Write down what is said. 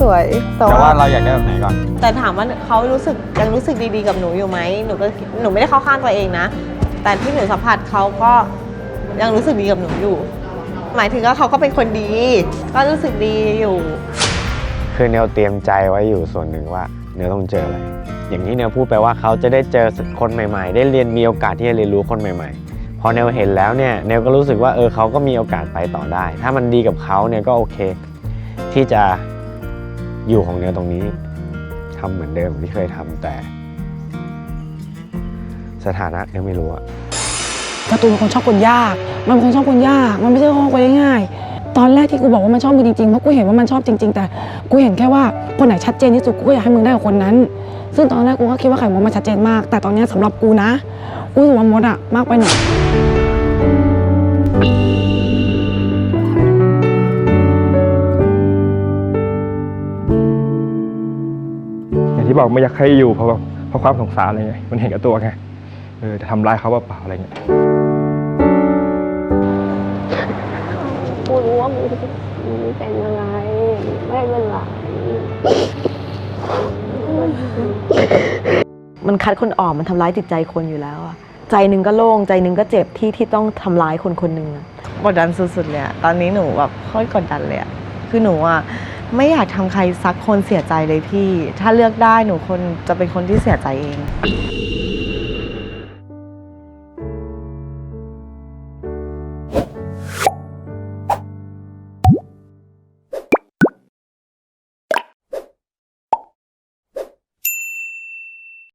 สวย แต่แต่ว่าว่าเราอยากได้แบบไหนก่อน แต่ถามว่าเขารู้สึกยังรู้สึกดีๆกับหนูอยู่ไหมหนูก็หนูไม่ได้เข้าข้างตัวเองนะ แต่ที่หนูสัมผัสเขาก็ยังรู้สึกดีกับหนูอยู่ หมายถึงว่าเขาก็เป็นคนดี ก็รู้สึกดีอยู่ คือเนวเตรียมใจไว้อยู่ส่วนหนึ่งว่า เนวต้องเจออะไร อย่างที่เนวพูดไปว่าเขาจะได้เจอคนใหม่ๆ ได้เรียนมีโอกาสที่จะเรียนรู้คนใหม่ ๆ พอเนวเห็นแล้วเนี่ยเนวก็รู้สึกว่าเออเขาก็มีโอกาสไปต่อได้ ถ้ามันดีกับเขาเนี่ยก็โอเค ที่จะ อยู่ของเนวตรงนี้ทำเหมือนเดิมที่เคยทำแต่ สถานะเนวไม่รู้อะการ์ตูนเป็นคนชอบคนยาก มันเป็นคนชอบคนยาก มันไม่ใช่คนคนง่ายๆ ตอนแรกที่กูบอกว่ามันชอบมึงจริงๆ เพราะกูเห็นว่ามันชอบจริง ๆ แต่กูเห็นแค่ว่าคนไหนชัดเจนที่สุดกูก็อยากให้มึงได้กับคนนั้น ซึ่งตอนแรกกูก็คิดว่าไข่มุกมันชัดเจนมาก แต่ตอนนี้ยสำหรับกูนะ กูรู้สึกว่ามดอะมากไปหน่อย ที่บอกไม่อยากให้อยู่เพราะแบบเพราะความสงสารอะไรเงี้ยมันเห็นกับตัวไงเออจะทำร้ายเขาเปล่าๆอะไรเงี้ยกูรู้ว่ามึงมึงเป็นอะไรไม่เป็นไรมันคัดคนออกมันทำร้ายจิตใจคนอยู่แล้วอะใจหนึ่งก็โล่งใจหนึ่งก็เจ็บที่ที่ต้องทำร้ายคนคนหนึ่งอะกดดันสุดๆเลยอะตอนนี้หนูแบบค่อยกดดันเลยอะคือหนูอะ ไม่อยากทำใครสักคนเสียใจเลยพี่ ถ้าเลือกได้หนูคนจะเป็นคนที่เสียใจเอง